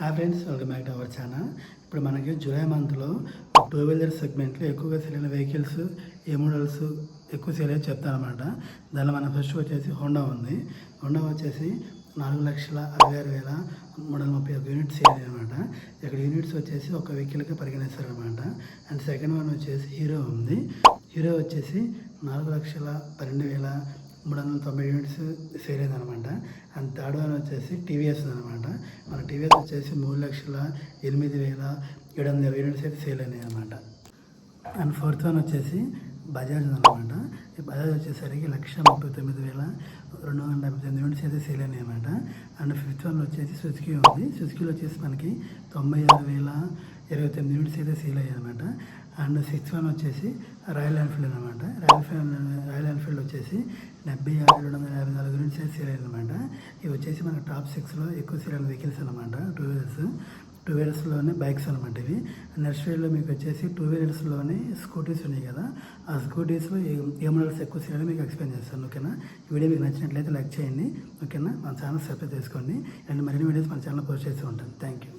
Hi friends welcome back to our channel. ఇప్పుడు మనకి July మంత్లో టూ వీలర్ సెగ్మెంట్లో ఎక్కువగా సేల్ అయిన వెహికల్స్ ఏ మోడల్స్ ఎక్కువ సేల్ అయ్యి చెప్తానమాట అనమాట దానిలో మన ఫస్ట్ వచ్చేసి హోండా ఉంది. హోండా వచ్చేసి నాలుగు లక్షల అరవై ఆరు వేల మూడు వందల ముప్పై ఒక యూనిట్స్ సేల్ అనమాట ఇక్కడ యూనిట్స్ వచ్చేసి ఒక వెహికల్కి పరిగణిస్తారనమాట అండ్ సెకండ్ వన్ వచ్చేసి హీరో ఉంది. హీరో వచ్చేసి నాలుగు లక్షల పన్నెండు వేల మూడు వందల తొంభై యూనిట్స్ సేల్ అయిందనమాట. అండ్ థర్డ్ వన్ వచ్చేసి టీవీఎస్ అనమాట మన టీవీఎస్ వచ్చేసి మూడు లక్షల ఎనిమిది వేల ఏడు వందల ఇరవై యూనిట్స్ అయితే సేల్ అయినాయి అనమాట అండ్ ఫోర్త్ వన్ వచ్చేసి బజాజ్ అనమాట ఈ బజాజ్ వచ్చేసరికి లక్ష ముప్పై తొమ్మిది వేల రెండు వందల డెబ్బై తొమ్మిది యూనిట్స్ అయితే సేల్ అయినాయి అనమాట అండ్ ఫిఫ్త్ వన్ వచ్చేసి సుజుకి ఉంది. సుజుకిలో వచ్చేసి మనకి తొంభై ఆరు వేల ఇరవై తొమ్మిది యూనిట్స్ అయితే సేల్ అయ్యాయి అనమాట అండ్ సిక్స్త్ వన్ వచ్చేసి రాయల్ ఎన్ఫీల్డ్ అనమాట రాయల్ ఎన్ఫీల్డ్ రాయల్ వచ్చేసి డెబ్బై ఆరు రెండు వందల యాభై నాలుగు నుంచి సీరియల్ అనమాట ఇవి వచ్చేసి మన టాప్ సిక్స్లో ఎక్కువ సీరియల్ వెహికల్స్ అనమాట టూ వీలర్స్. టూ వీలర్స్లోనే బైక్స్ అనమాట ఇవి. నెక్స్ట్ మీకు వచ్చేసి టూ వీలర్స్లోనే స్కూటీస్ ఉన్నాయి కదా. ఆ స్కూటీస్లో ఏ మోడల్స్ ఎక్కువ సీరియల్ మీకు ఎక్స్ప్లెయిన్ చేస్తాను ఓకేనా? ఈ వీడియో మీకు నచ్చినట్లయితే లైక్ చేయండి ఓకేనా? మన ఛానల్ సబ్స్క్రైబ్ చేసుకోండి. అండ్ మరిన్ని వీడియోస్ మన ఛానల్ పోస్ట్ చేస్తూ ఉంటాను. Thank you.